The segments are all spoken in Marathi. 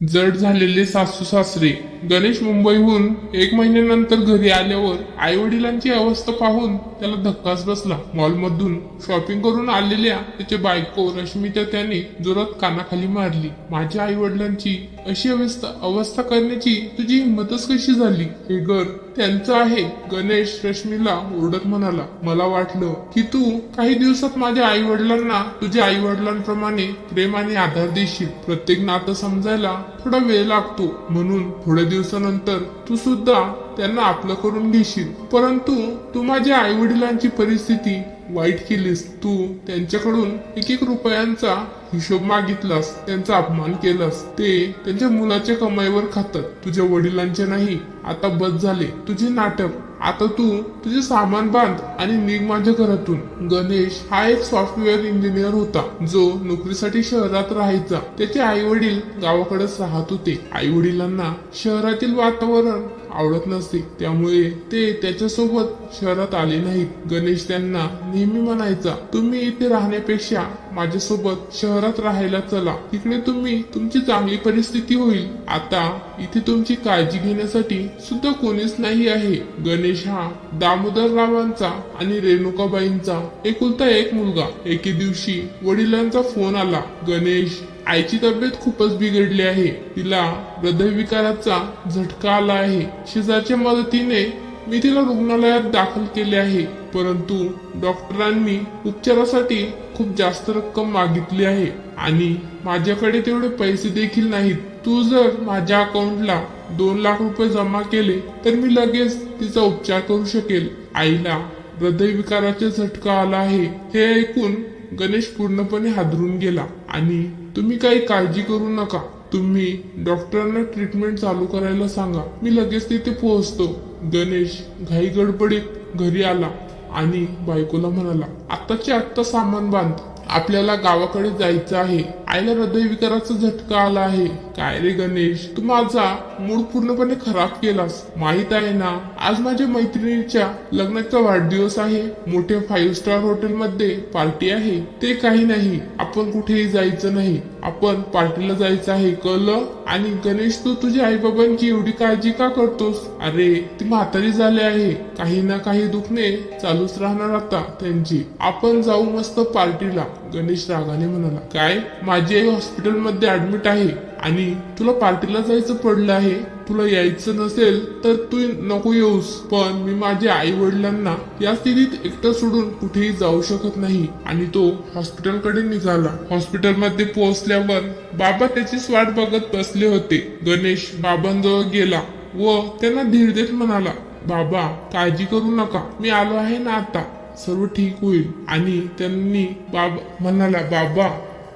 जड झालेले सासू सासरे गणेश मुंबईहून एक महिन्यानंतर घरी आल्यावर आई वडिलांची अवस्था पाहून त्याला धक्काच बसला. मॉलमधून शॉपिंग करून आलेल्या त्याच्या बायको रश्मीच्या त्याने जोरात कानाखाली मारली. माझ्या आई वडिलांची अशी अवस्था अवस्था करण्याची तुझी हिंमतच कशी झाली? हे घर त्यांचं आहे. गणेश रश्मीला ओरडत म्हणाला मला वाटलं की तू काही दिवसात माझ्या आई वडिलांना तुझ्या आई वडिलांप्रमाणे प्रेम आणि आधार देशील. प्रत्येक नातं समजायला थोडा वेळ लागतो. म्हणून थोड्या दिवसानंतर तू सुद्धा त्यांना आपलं करून घेशील. परंतु तू माझ्या आई वडिलांची परिस्थिती वाईट केलीस. तू त्यांच्याकडून एक एक रुपयांचा हिशोब मागितलास त्यांचा अपमान केलास. ते त्यांच्या मुलाच्या कमाईवर खातात. तुझ्या वडिलांचे नाही. आता बस झाले. तुझे नाटक. आता तू तुझे सामान बांध आणि निघ माझ्या घरातून. गणेश हा एक सॉफ्टवेअर इंजिनियर होता. जो नोकरीसाठी शहरात राहायचा. त्याचे आई वडील गावाकडेच राहत होते. आई वडिलांना शहरातील वातावरण आवडत नसते त्यामुळे ते त्याच्यासोबत शहरात आले नाहीत. गणेश त्यांना नेहमी म्हणायचा तुम्ही इथे राहण्यापेक्षा माझ्यासोबत शहरात राहायला चला. तिकडे तुम्ही तुमची चांगली परिस्थिती होईल. आता इथे तुमची काळजी घेण्यासाठी सुद्धा कोणीच नाही आहे. गणेश हा दामोदर रावांचा आणि रेणुकाबाईंचा एकुलता एक मुलगा. एके दिवशी वडिलांचा फोन आला. गणेश आईची तब्येत खूपच बिघडली आहे. तिला हृदयविकाराचा झटका आला आहे. शेजारच्या मदतीने मी तिला रुग्णालयात दाखल केले आहे. परंतु डॉक्टरांनी उपचारासाठी खूप जास्त रक्कम मागितली आहे आणि माझ्याकडे तेवढे पैसे देखील नाहीत. तू जर माझ्या अकाउंटला दोन लाख रुपये जमा केले तर मी लगेच तिचा उपचार करू शकेल. आईला हृदयविकाराचा झटका आला आहे. हे ऐकून गणेश पूर्णपणे हादरून गेला आणि तुम्ही काही काळजी करू नका. तुम्ही डॉक्टरांना ट्रीटमेंट चालू करायला सांगा. मी लगेच तिथे पोहोचतो. गणेश घाई गडबडीत घरी आला आणि बायकोला म्हणाला आत्ताचे आत्ता सामान बांध. आपल्याला गावाकडे जायचं आहे. आईला हृदयविकाराचा झटका आला आहे. काय रे गणेश? तू माझा मूड पूर्णपणे खराब केलास. माहीत आहे ना आज माझ्या मैत्रिणीच्या लग्नाचा वाढदिवस आहे. मोठ्या फाईव्ह स्टार हॉटेलमध्ये पार्टी आहे. ते काही नाही. आपण कुठेही जायचं नाही. आपण पार्टीला जायचं आहे कळलं? आणि गणेश तू तुझ्या आईबाबांची एवढी काळजी का करतोस? अरे ती म्हातारी झाली आहे. काही ना काही दुखणे चालूच राहणार आता त्यांची. आपण जाऊ मस्त पार्टीला गणेश रागाने म्हणाला काय? माझी आई हॉस्पिटलमध्ये ऍडमिट आहे. आणि तुला पार्टीला जायचं पडलं आहे तुला यायचं नसेल तर तू नको येऊस. पण मी माझ्या आई वडिलांना या स्थितीत एकटं सोडून कुठेही जाऊ शकत नाही. आणि तो हॉस्पिटलकडे निघाला. हॉस्पिटलमध्ये पोहोचल्यावर बाबा त्याचीच वाट बघत बसले होते. गणेश बाबांजवळ गेला व त्यांना धीर देत म्हणाला बाबा काळजी करू नका. मी आलो आहे ना आता. सर्व ठीक होईल. आणि त्यांनी बाबा म्हणाला बाबा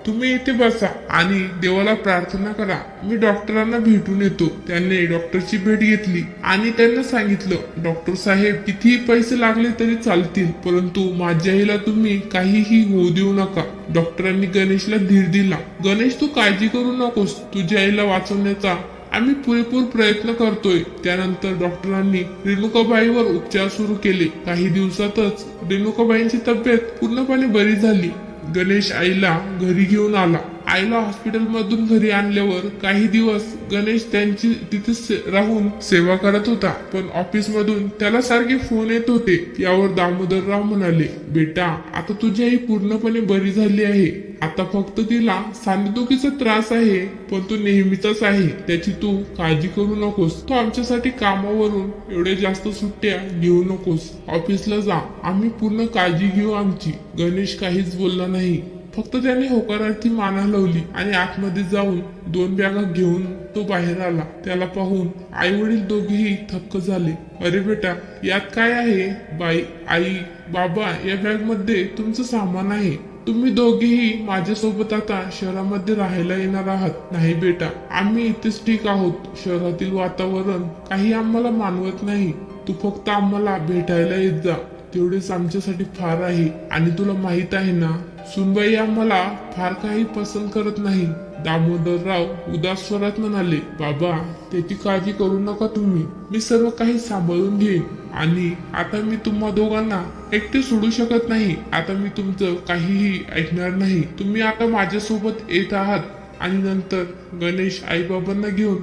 तुम्ही इथे बसा आणि देवाला प्रार्थना करा. मी डॉक्टरांना भेटून येतो. त्यांनी डॉक्टरची भेट घेतली आणि त्यांना सांगितलं डॉक्टर साहेब कितीही पैसे लागले तरी चालतील परंतु माझ्या आईला तुम्ही काहीही होऊ देऊ नका. डॉक्टरांनी गणेशला धीर दिला. गणेश तू काळजी करू नकोस. तुझ्या आईला वाचवण्याचा आम्ही पुरेपूर प्रयत्न करतोय. त्यानंतर डॉक्टरांनी रेणुकाबाईवर उपचार सुरू केले. काही दिवसातच रेणुकाबाईंची तब्येत पूर्णपणे बरी झाली. गणेश आईला घरी घेऊन आला. आईला हॉस्पिटलमधून घरी आणल्यावर काही दिवस गणेश त्यांची तिथे से- राहून सेवा करत होता. पण ऑफिसमधून त्याला सारखे फोन येत होते. यावर दामोदरराव म्हणाले बेटा आता तुझी आई पूर्णपणे बरी झाली आहे. आता फक्त तिला सांधेदुखीचा त्रास आहे पण तो नेहमीचाच आहे. त्याची तू काळजी करू नकोस. तू आमच्यासाठी कामावरून एवढ्या जास्त सुट्ट्या घेऊ नकोस. ऑफिसला जा. आम्ही पूर्ण काळजी घेऊ आमची. गणेश काहीच बोलला नाही. फक्त त्याने होकारार्थी मान हलवली आणि आतमध्ये जाऊन दोन बॅगा घेऊन तो बाहेर आला. त्याला पाहून आई वडील दोघेही थक्क झाले. अरे बेटा यात काय आहे? बाई आई बाबा या बॅगमध्ये तुमचं सामान आहे. तुम्ही दोघेही माझ्यासोबत आता शहरामध्ये राहायला येणार आहात. नाही बेटा आम्ही इथेच ठीक आहोत. शहरातील वातावरण काही आम्हाला मानवत नाही. तू फक्त आम्हाला भेटायला येत जा. तेवढेच आमच्यासाठी फार आहे आणि तुला माहीत आहे ना सुनबाई आम्हाला फार काही पसंत करत नाही. दामोदरराव उदास स्वरात म्हणाले बाबा त्याची काळजी करू नका तुम्ही. मी सर्व काही सांभाळून घेईन. आणि आता मी तुम्हा दोघांना एकटे सोडू शकत नाही. आता मी तुमचं काहीही ऐकणार नाही. तुम्ही आता माझ्यासोबत येत आहात. आणि नंतर गणेश आईबाबांना घेऊन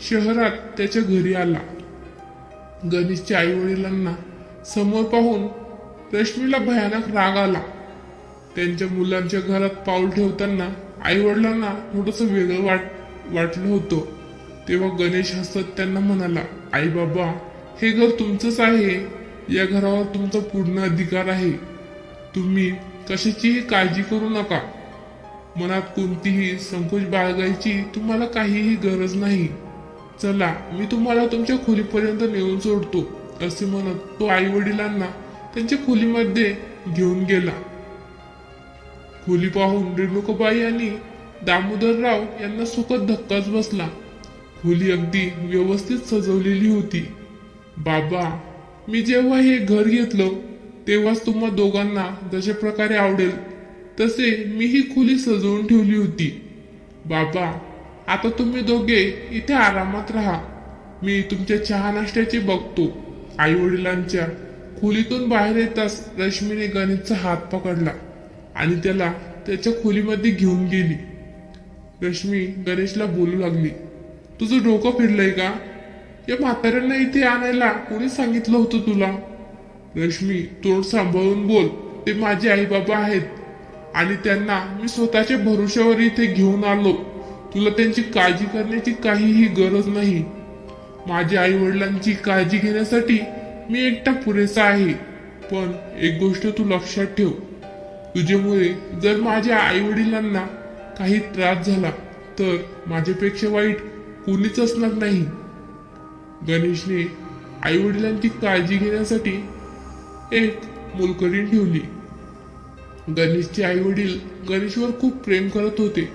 शहरात त्याच्या घरी आला. गणेशच्या आई वडिलांना समोर पाहून रश्मीला भयानक राग आला. त्यांच्या मुलांच्या घरात पाऊल ठेवताना आई वडिलांना थोडस वेगळं वाट वाटलं होतं. तेव्हा गणेश हसत त्यांना म्हणाला आई बाबा हे घर तुमचंच आहे. या घरावर तुमचा पूर्ण अधिकार आहे. तुम्ही कशाचीही काळजी करू नका. मनात कोणतीही संकोच बाळगायची तुम्हाला काहीही गरज नाही. चला मी तुम्हाला तुमच्या खोलीपर्यंत नेऊन सोडतो असे म्हणत तो आई वडिलांना त्यांच्या खोलीमध्ये घेऊन गेला. खोली पाहून रेणुकाबाई आणि दामोदरराव यांना सुखद धक्काच बसला. खोली अगदी व्यवस्थित सजवलेली होती. बाबा मी जेव्हा हे घर घेतलं तेव्हाच तुम्हा दोघांना जशा प्रकारे आवडेल तसे मी ही खोली सजवून ठेवली होती. बाबा आता तुम्ही दोघे इथे आरामात राहा. मी तुमच्या चहा नाश्त्याची बघतो. आई वडिलांच्या खोलीतून बाहेर येताच रश्मीने गणेशचा हात पकडला. आणि त्याला त्याच्या खोलीमध्ये घेऊन गेली. रश्मी गणेशला बोलू लागली तुझं डोकं फिरलंय का? या म्हाताऱ्यांना इथे आणायला कोणी सांगितलं होतं तुला? रश्मी तोंड सांभाळून बोल ते माझे आई बाबा आहेत आणि त्यांना मी स्वतःच्या भरोश्यावर इथे घेऊन आलो. तुला त्यांची काळजी करण्याची काहीही गरज नाही. माझ्या आई वडिलांची काळजी घेण्यासाठी मी एकटा पुरेसा आहे. पण एक गोष्ट तू लक्षात ठेव तुझ्यामुळे जर माझ्या आई वडिलांना काही त्रास झाला तर माझ्यापेक्षा वाईट कोणीच असणार नाही. गणेशने आई वडिलांची काळजी घेण्यासाठी एक मोलकरीण ठेवली. गणेशचे आई वडील गणेशवर खूप प्रेम करत होते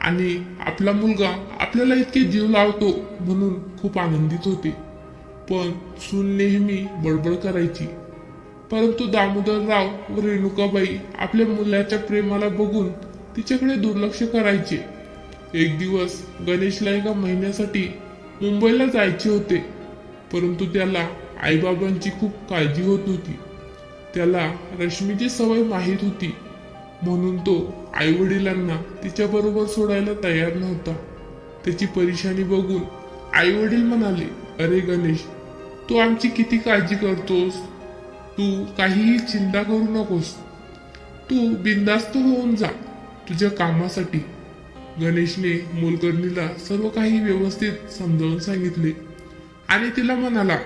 आणि आपला मुलगा आपल्याला इतके जीव लावतो म्हणून खूप आनंदित होते. पण सून नेहमी बडबड करायची. परंतु दामोदरराव व रेणुकाबाई आपल्या मुलाच्या प्रेमाला बघून तिच्याकडे दुर्लक्ष करायचे. एक दिवस गणेशला एका महिन्यासाठी मुंबईला जायचे होते परंतु त्याला आईबाबांची खूप काळजी होत होती. त्याला रश्मीची सवय माहीत होती म्हणून तो आई वडिलांना तिच्याबरोबर सोडायला तयार नव्हता. त्याची परेशानी बघून आई वडील म्हणाले अरे गणेश तू आमची किती काळजी करतोस? तू काहीही चिंता करू नकोस. तू बिंदास्त होऊन जा तुझ्या कामासाठी. गणेशने मोलकर्णीला सर्व काही व्यवस्थित समजावून सांगितले. आणि तिला म्हणाला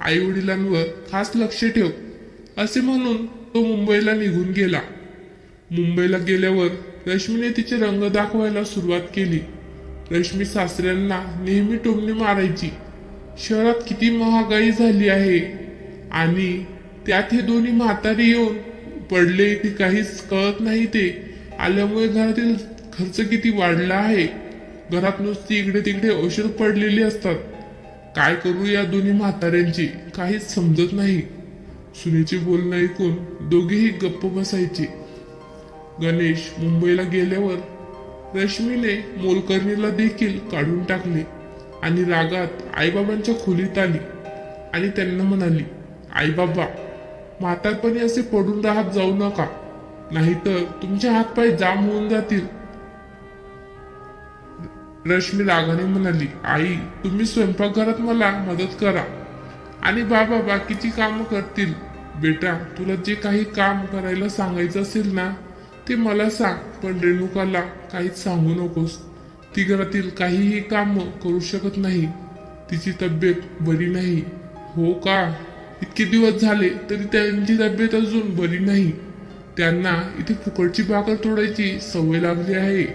आई वडिलांवर खास लक्ष ठेव. असे म्हणून तो मुंबईला निघून गेला. मुंबईला गेल्यावर रश्मीने तिचे रंग दाखवायला सुरुवात केली. रश्मी सासऱ्यांना नेहमी टोमणे मारायची. शहरात किती महागाई झाली आहे आणि त्यात हे दोन्ही म्हातारे येऊन पडले की काहीच कळत नाही ते. आल्यामुळे घरातील खर्च किती वाढला आहे. घरात नुसती इकडे तिकडे औषध पडलेली असतात. काय करू या दोन्ही म्हाताऱ्यांची? काहीच समजत नाही. सुनेचे बोलणं ऐकून दोघेही गप्प बसायचे. गणेश मुंबईला गेल्यावर रश्मीने मोलकर्णीला देखील काढून टाकले आणि रागात आईबाबांच्या खोलीत आली आणि त्यांना म्हणाली आईबाबा म्हातारपणी असे पडून राहत जाऊ नका. नाहीतर तुमचे हातपाय जाम होऊन जातील. रश्मी रागाने म्हणाली आई तुम्ही स्वयंपाकघरात मला मदत करा आणि बाबा बाकीची कामं करतील. बेटा तुला जे काही काम करायला सांगायचं असेल ना ते मला सांग. पण रेणुकाला काहीच सांगू नकोस. ती घरातील काहीही काम करू शकत नाही. तिची तब्येत बरी नाही. हो का? इतके दिवस झाले तरी त्यांची तब्येत अजून बरी नाही. त्यांना इथे फुकटची भाकर तोडायची सवय लागली आहे.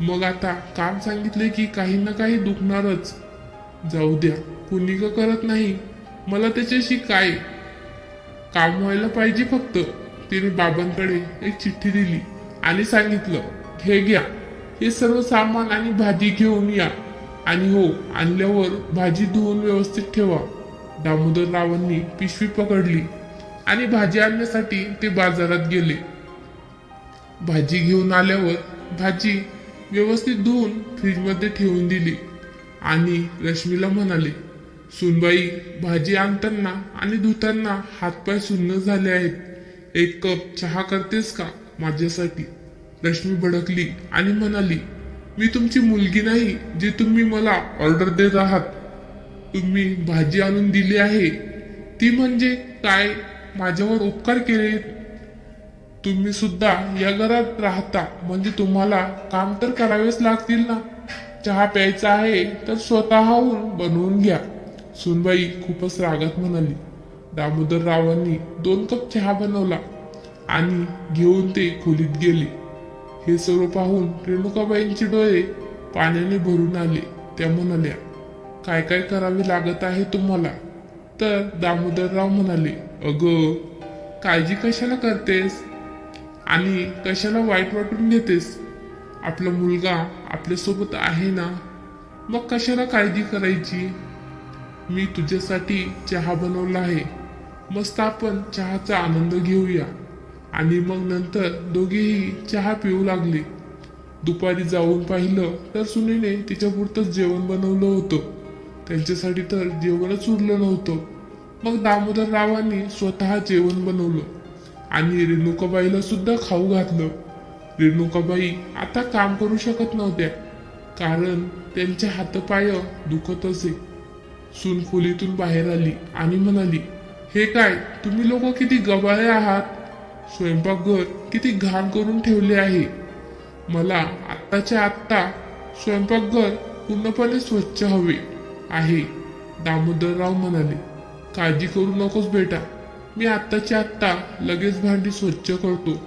मग आता काम सांगितले की काही ना काही दुखणारच. जाऊ द्या कुणी का करत नाही? मला त्याच्याशी काय? काम व्हायला पाहिजे फक्त. तिने बाबांकडे एक चिठ्ठी दिली आणि सांगितलं हे घ्या हे सर्व सामान आणि भाजी घेऊन या आणि हो आणल्यावर भाजी धुवून व्यवस्थित ठेवा. दामोदर रावांनी पिशवी पकडली आणि भाजी आणण्यासाठी ते बाजारात गेले. भाजी घेऊन आल्यावर भाजी व्यवस्थित धुवून फ्रीजमध्ये ठेवून दिली आणि रश्मीला म्हणाले सुनबाई भाजी आणताना आणि धुताना हातपाय सुन्न झाले आहेत. एक कप चहा करतेस का माझ्यासाठी? रश्मी भडकली आणि म्हणाली मी तुमची मुलगी नाही जी तुम्ही मला ऑर्डर देत आहात. तुम्ही भाजी आणून दिली आहे. ती म्हणजे काय? माझ्यावर उपकार केले. तुम्ही सुद्धा या घरात राहता. म्हणजे तुम्हाला काम तर करावेच लागतील ना. चहा प्यायचा आहे तर स्वतःहून बनवून घ्या. सुनबाई खूपच रागात म्हणाली. दामोदर रावांनी दोन कप चहा बनवला आणि घेऊन ते खोलीत गेले. हे सर्व पाहून रेणुकाबाईंचे डोळे पाण्याने भरून आले. त्या म्हणाल्या काय काय करावे लागत आहे तुम्हाला? तर दामोदरराव म्हणाले अगं काळजी कशाला करतेस? आणि कशाला वाईट वाटून घेतेस? आपला मुलगा आपल्यासोबत आहे ना? मग कशाला काळजी करायची? मी तुझ्यासाठी चहा बनवला आहे. मस्त आपण चहाचा आनंद घेऊया. आणि मग नंतर दोघेही चहा पिऊ लागले. दुपारी जाऊन पाहिलं तर सुनीने तिच्यापुरतंच जेवण बनवलं होतं. त्यांच्यासाठी तर जेवणच उरलं नव्हतं. मग दामोदर रावांनी स्वतः जेवण बनवलं आणि रेणुकाबाईला सुद्धा खाऊ घातलं. रेणुकाबाई आता काम करू शकत नव्हत्या कारण त्यांचे हातपाय दुखत असे. सून खोलीतून बाहेर आली आणि म्हणाली हे काय तुम्ही लोक किती गबाळे आहात? स्वयंपाकघर किती घाण करून ठेवले आहे. मला आत्ताच्या आत्ता स्वयंपाकघर पूर्णपणे स्वच्छ हवे. आहे. दामोदरराव म्हणाले काळजी करू नकोस बेटा. मी आत्ताच्या आत्ता लगेच भांडी स्वच्छ करतो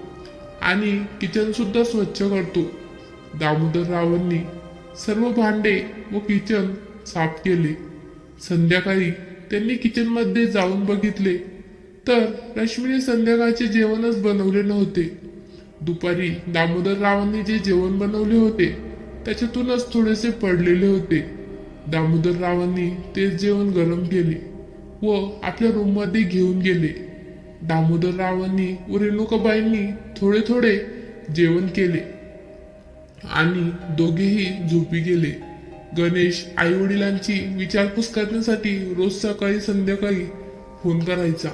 आणि किचन सुद्धा स्वच्छ करतो. दामोदररावांनी सर्व भांडे व किचन साफ केले. संध्याकाळी त्यांनी किचनमध्ये जाऊन बघितले. तर रश्मीने संध्याकाळचे जेवणच बनवले नव्हते. दुपारी दामोदररावांनी जे जेवण बनवले होते त्याच्यातूनच थोडेसे पडलेले होते. दामोदररावांनी ते जेवण गरम केले व आपल्या रूममध्ये घेऊन गेले. दामोदररावांनी व रेणुकाबाईंनी थोडे थोडे जेवण केले आणि दोघेही झोपी गेले. गणेश आई वडिलांची विचारपूस करण्यासाठी रोज सकाळी संध्याकाळी फोन करायचा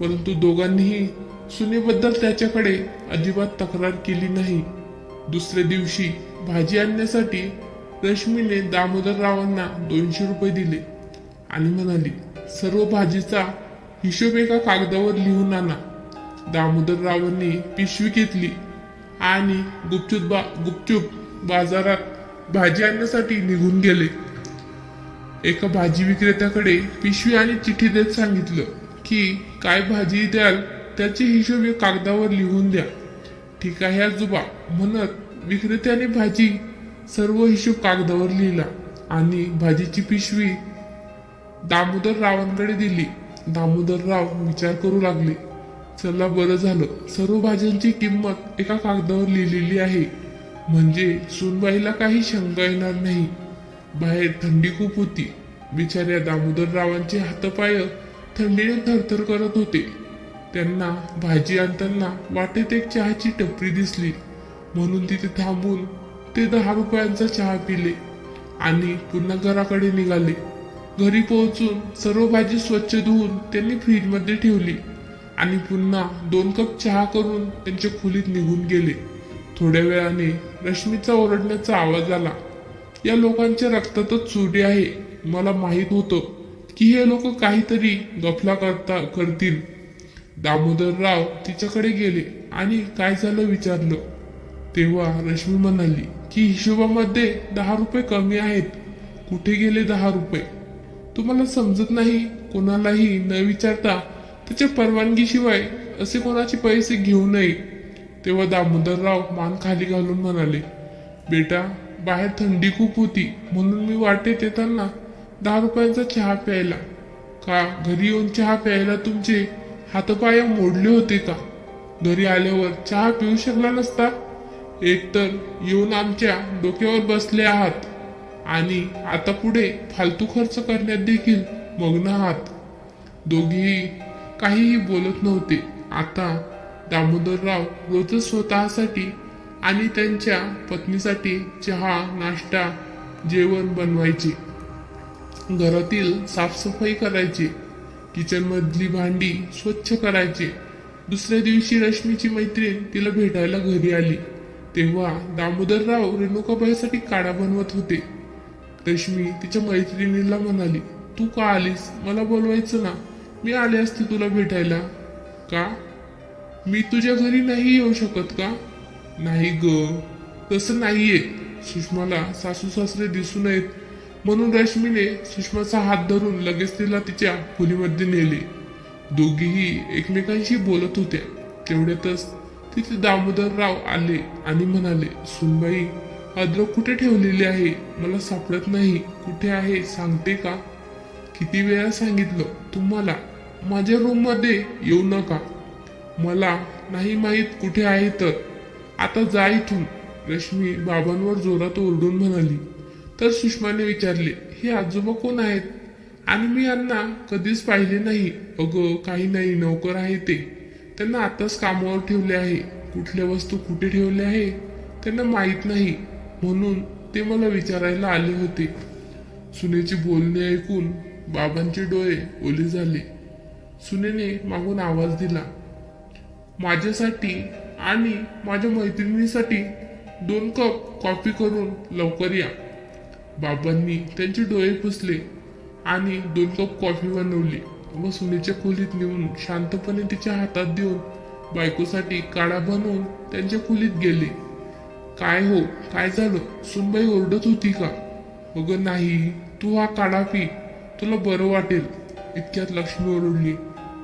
परंतु दोघांनीही सुनेबद्दल त्याच्याकडे अजिबात तक्रार केली नाही. दुसऱ्या दिवशी भाजी आणण्यासाठी रश्मीने दामोदररावांना दोनशे रुपये दिले. आणि म्हणाली सर्व भाजीचा हिशोब एका कागदावर लिहून आणा. दामोदररावांनी पिशवी घेतली आणि गुपचूप बा गुपचूप बाजारात भाजी आणण्यासाठी निघून गेले. एका भाजी विक्रेत्याकडे पिशवी आणि चिठ्ठी देत सांगितलं की काय भाजी द्याल त्याचे हिशोब कागदावर लिहून द्या. ठीक आहे आजोबा म्हणत विक्रेत्याने भाजी सर्व हिशोब कागदावर लिहिला आणि भाजीची पिशवी दामोदर रावांकडे दिली. दामोदर राव विचार करू लागले. चला बरं झालं. सर्व भाज्यांची किंमत एका कागदावर लिहिलेली आहे. म्हणजे सुनबाईला काही शंका येणार नाही. बाहेर थंडी खूप होती. बिचाऱ्या दामोदर रावांचे हातपाय थंडीने थरथर करत होते. त्यांना भाजी आणताना वाटेत एक चहाची टपरी दिसली. म्हणून तिथे थांबून ते दहा रुपयांचा चहा पिले आणि पुन्हा घराकडे निघाले. घरी पोहोचून सर्व भाजी स्वच्छ धुवून त्यांनी फ्रीजमध्ये ठेवली आणि पुन्हा दोन कप चहा करून त्यांच्या खोलीत निघून गेले. थोड्या वेळाने रश्मीचा ओरडण्याचा आवाज आला. या लोकांच्या रक्तातच चुरी आहे. मला माहीत होतं की हे लोक काहीतरी गफला करता करतील. दामोदरराव तिच्याकडे गेले आणि काय झालं विचारलं. तेव्हा रश्मी म्हणाली की हिशोबामध्ये दहा रुपये कमी आहेत. कुठे गेले दहा रुपये? तुम्हाला समजत नाही कोणालाही न विचारता त्याच्या परवानगीशिवाय असे कोणाचे पैसे घेऊ नये. तेव्हा दामोदरराव मान खाली घालून म्हणाले बेटा बाहेर थंडी खूप होती म्हणून मी वाटेत येताना दहा रुपयांचा चहा प्यायला. का घरी येऊन चहा प्यायला तुमचे हातपाय मोडले होते का? घरी आल्यावर चहा पिऊ शकला नसता? एकतर येऊन आमच्या डोक्यावर बसले आहात. आणि आता पुढे फालतू खर्च करण्यात देखील मग्न आहात. दोघेही काहीही बोलत नव्हते. आता दामोदरराव रोजच स्वतःसाठी आणि त्यांच्या पत्नीसाठी चहा नाश्ता जेवण बनवायचे. घरातील साफसफाई करायची. किचनमधली भांडी स्वच्छ करायचे. दुसऱ्या दिवशी रश्मीची मैत्रीण तिला भेटायला घरी आली. तेव्हा दामोदरराव रेणुकाबाईसाठी काढा बनवत होते. रश्मी तिच्या मैत्रिणीला म्हणाली तू का आलीस? मला बोलवायचं ना. मी आले असते तुला भेटायला. का? मी तुझ्या घरी नाही येऊ शकत का? नाही ग. तसं नाहीये. सुषमाला सासू सासरे दिसू नयेत. म्हणून रश्मीने सुषमाचा हात धरून लगेच तिला तिच्या खोलीमध्ये नेले. दोघीही एकमेकांशी बोलत होत्या. तेवढ्यातच तिथे दामोदरराव आले आणि म्हणाले सुनबाई अद्रक कुठे ठेवलेली आहे? मला सापडत नाही. कुठे आहे? सांगते का? किती वेळा सांगितलं तुम्हाला? माझ्या रूममध्ये येऊ नका. मला नाही माहीत कुठे आहे तर. आता जा इथून. रश्मी बाबांवर जोरात ओरडून म्हणाली. तर सुषमाने विचारले हे आजोबा कोण आहेत? आणि मी यांना कधीच पाहिले नाही. अगं काही नाही. नोकर आहे ते. त्यांना आताच कामावर ठेवले आहे. कुठल्या वस्तू कुठे ठेवले आहे त्यांना माहीत नाही. म्हणून ते मला विचारायला आले होते. सुनेची बोलणे ऐकून बाबांचे डोळे ओले झाले. सुनेने मागून आवाज दिला माझ्यासाठी आणि माझ्या मैत्रिणीसाठी दोन कप कॉफी करून लवकर या. बाबांनी त्यांचे डोळे पुसले आणि दोन कप कॉफी बनवली. व सुनेच्या खोलीत नेऊन शांतपणे तिच्या हातात देऊन बायकोसाठी काढा बनवून त्यांच्या खोलीत गेले. काय हो? काय झालं? सुनबाई ओरडत होती का? अगं नाही तू हा काढा पी. तुला बरं वाटेल. इतक्यात लक्ष्मी ओरडली.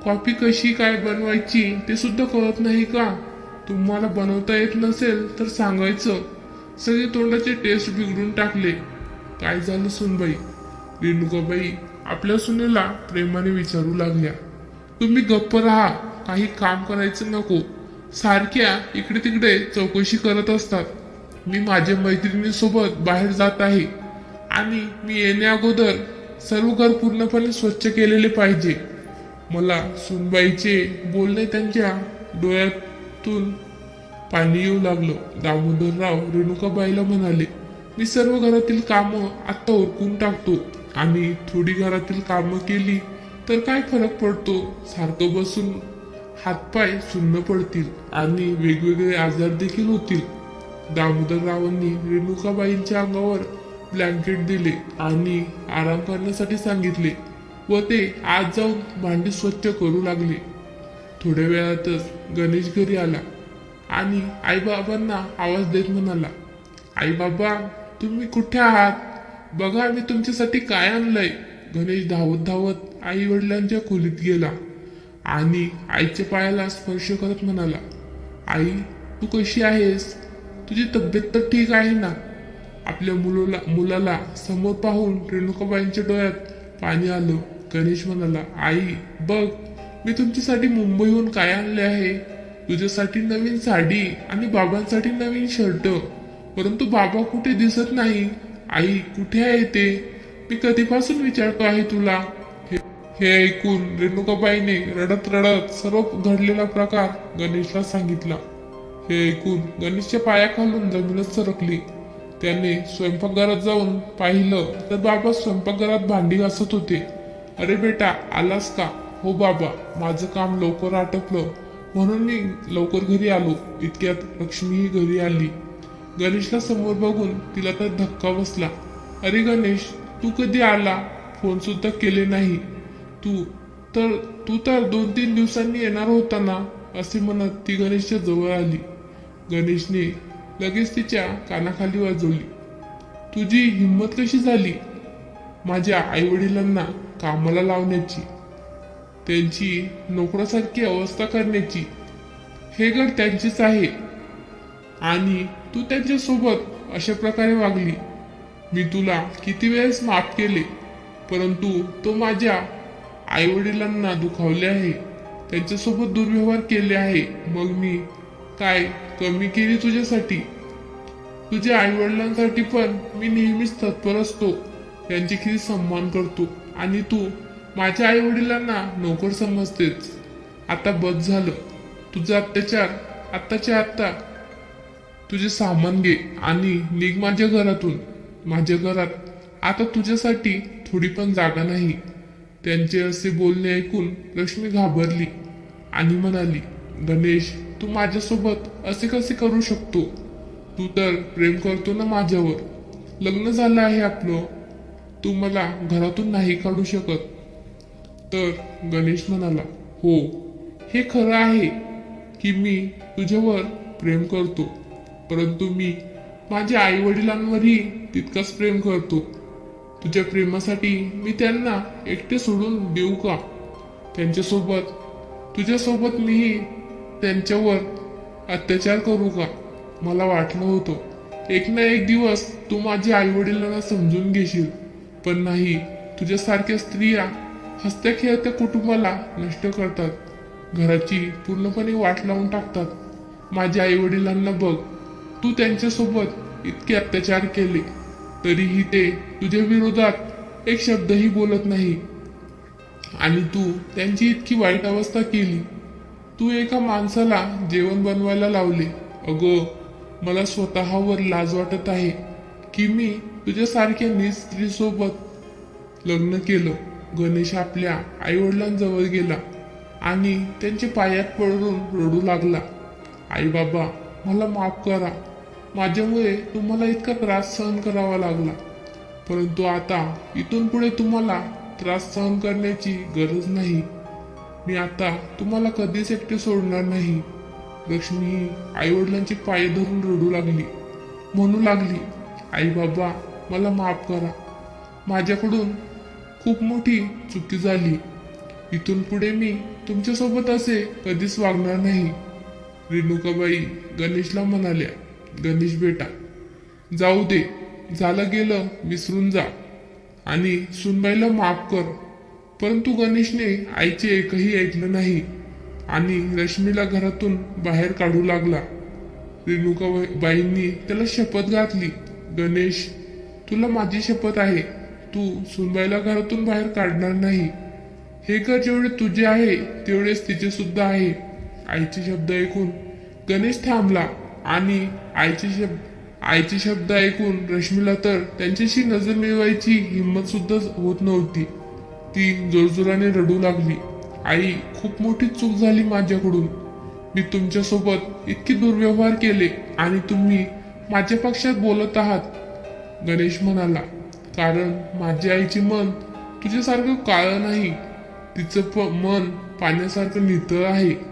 कॉफी कशी काय बनवायची? ते सुद्धा कळत नाही का? तुम्हाला बनवता येत नसेल तर सांगायचं. सगळे तोंडाचे टेस्ट बिघडून टाकले. काय झालं सुनबाई? रेणुकाबाई आपल्या सुनेला प्रेमाने विचारू लागल्या. तुम्ही गप्प राहा काही काम करायचं नको. सारख्या इकडे तिकडे चौकशी करत असतात. मी माझ्या मैत्रिणीसोबत बाहेर जात आहे. आणि मी येण्या अगोदर सर्व घर पूर्णपणे स्वच्छ केलेले पाहिजे. मला सुनबाईचे बोलणे त्यांच्या डोळ्यातून पाणी येऊ लागलं. दामोदरराव रेणुकाबाईला म्हणाले मी सर्व घरातील कामं आत्ता उरकून टाकतो. आणि थोडी घरातील कामं केली तर काय फरक पडतो? सारखं बसून हातपाय सुन्न पडतील आणि वेगवेगळे आजार देखील होतील. दामोदररावांनी रेणुकाबाईंच्या अंगावर ब्लँकेट दिले आणि आराम करण्यासाठी सांगितले व ते आज जाऊन भांडी स्वच्छ करू लागले. थोड्या वेळातच गणेश घरी आला आणि आईबाबांना आवाज देत म्हणाला आई बाबा तुम्ही कुठे आहात? बघा मी तुमच्यासाठी काय आणलंय. गणेश धावत धावत आई वडिलांच्या खोलीत गेला. आणि आईच्या पायाला स्पर्श करत म्हणाला आई तू कशी आहेस? तुझी तब्येत तर ठीक आहे ना? आपल्या मुलाला मुलाला समोर पाहून रेणुकाबाईंच्या डोळ्यात पाणी आलं. गणेश म्हणाला आई बघ मी तुमच्यासाठी मुंबईहून काय आणले आहे? तुझ्यासाठी नवीन साडी आणि बाबांसाठी नवीन शर्ट. परंतु बाबा कुठे दिसत नाही. आई कुठे आहे ते? मी कधीपासून विचारतो आहे तुला? हे ऐकून रेणुकाबाईने रडत रडत सर्व घडलेला प्रकार गणेशला सांगितला. हे ऐकून गणेशच्या पाया खालून जमीनच सरकली. त्याने स्वयंपाकघरात जाऊन पाहिलं तर बाबा स्वयंपाकघरात भांडी घासत होते. अरे बेटा आलास का? हो बाबा माझं काम लवकर आटपलं. म्हणून मी लवकर घरी आलो. इतक्यात लक्ष्मीही घरी आली. गणेशला समोर बघून तिला तर धक्का बसला. अरे गणेश तू कधी आला? फोन सुद्धा केले नाही. तू तर तू तर दोन तीन दिवसांनी येणार होता ना? असे म्हणत ती गणेशच्या जवळ आली. गणेशने लगेच तिच्या कानाखाली वाजवली. तुझी हिंमत कशी झाली? माझ्या आई वडिलांना कामाला लावण्याची त्यांची नोकरासारखी अवस्था करण्याची. हे घर त्यांचेच आहे. आणि तू त्यांच्यासोबत अशा प्रकारे वागली. मी तुला किती वेळेस माफ केले परंतु तो माझ्या आई वडिलांना दुखावले आहे. त्यांच्यासोबत दुर्व्यवहार केले आहे. मग मी काय कमी केली तुझ्यासाठी? तुझ्या आई वडिलांसाठी पण मी नेहमीच तत्पर असतो. त्यांचे किती सन्मान करतो. आणि तू माझ्या आई वडिलांना नोकर समजतेच आता बस झालं. तुझा अत्याचार आत्ताच्या आत्ता तुझे सामान घे आणि निघ माझ्या घरातून. माझ्या घरात. आता तुझ्यासाठी थोडी पण जागा नाही. त्यांचे असे बोलणे ऐकून लक्ष्मी घाबरली आणि म्हणाली गणेश तू माझ्यासोबत असे कसे करू शकतो? तू तर प्रेम करतो ना माझ्यावर. लग्न झालं आहे आपलं. तू मला घरातून नाही काढू शकत. तर गणेश म्हणाला हो हे खरं आहे की मी तुझ्यावर प्रेम करतो. परंतु मी माझ्या आई वडिलांवरही तितकंच प्रेम करतो. तुझ्या प्रेमासाठी मी त्यांना एकटे सोडून देऊ का? त्यांच्यासोबत तुझ्यासोबत मीही त्यांच्यावर अत्याचार करू का? मला वाटलं होतं एक ना एक दिवस तू माझ्या आई वडिलांना समजून घेशील. पण नाही तुझ्यासारख्या स्त्रिया हसत्या खेळत्या कुटुंबाला नष्ट करतात. घराची पूर्णपणे वाट लावून टाकतात. माझ्या आई वडिलांना बघ तू त्यांच्यासोबत इतके अत्याचार केले तरीही ते तुझ्या विरोधात एक शब्दही बोलत नाही. आणि तू त्यांची इतकी वाईट अवस्था केली. तू एका माणसाला जेवण बनवायला लावले. अगं मला स्वतःवर लाज वाटत आहे की मी तुझ्यासारख्या निज स्त्रीसोबत लग्न केलं. गणेश आपल्या आईवडिलांजवळ गेला आणि त्यांच्या पायात पडून रडू लागला. आई बाबा मला माफ करा. माझ्यामुळे तुम्हाला इतका त्रास सहन करावा लागला. परंतु आता इथून पुढे तुम्हाला त्रास सहन करण्याची गरज नाही. मी आता तुम्हाला कधीच एकटे सोडणार नाही. लक्ष्मी ही आईवडिलांचे पाय धरून रडू लागली. म्हणू लागली आई बाबा मला माफ करा. माझ्याकडून खूप मोठी चुकी झाली. इथून पुढे मी तुमच्यासोबत असे कधीच वागणार नाही. रेणुकाबाई गणेशला म्हणाल्या गणेश बेटा जाऊ दे झालं गेलं विसरून जा. आणि सुनबाईला माफ कर. परंतु गणेशने आईचे एकही ऐकलं नाही आणि रश्मीला घरातून बाहेर काढू लागला. रेणुका बाईंनी त्याला शपथ घातली. गणेश तुला माझी शपथ आहे. तू सुनबाईला घरातून बाहेर काढणार नाही. हे घर जेवढे तुझे आहे तेवढेच तिचे सुद्धा आहे. आईचे शब्द ऐकून गणेश थांबला. आणि आईचे शब्द आईचे शब्द ऐकून रश्मीला तर त्यांच्याशी नजर मिळवायची हिंमत सुद्धा होत नव्हती. ती जोरजोराने रडू लागली. आई खूप मोठी चूक झाली माझ्याकडून. मी तुमच्यासोबत इतके दुर्व्यवहार केले आणि तुम्ही माझ्या पक्षात बोलत आहात. गणेश म्हणाला कारण माझ्या आईचे मन तुझ्यासारखं काळं नाही. तिचं प मन पाण्यासारखं नितळ आहे.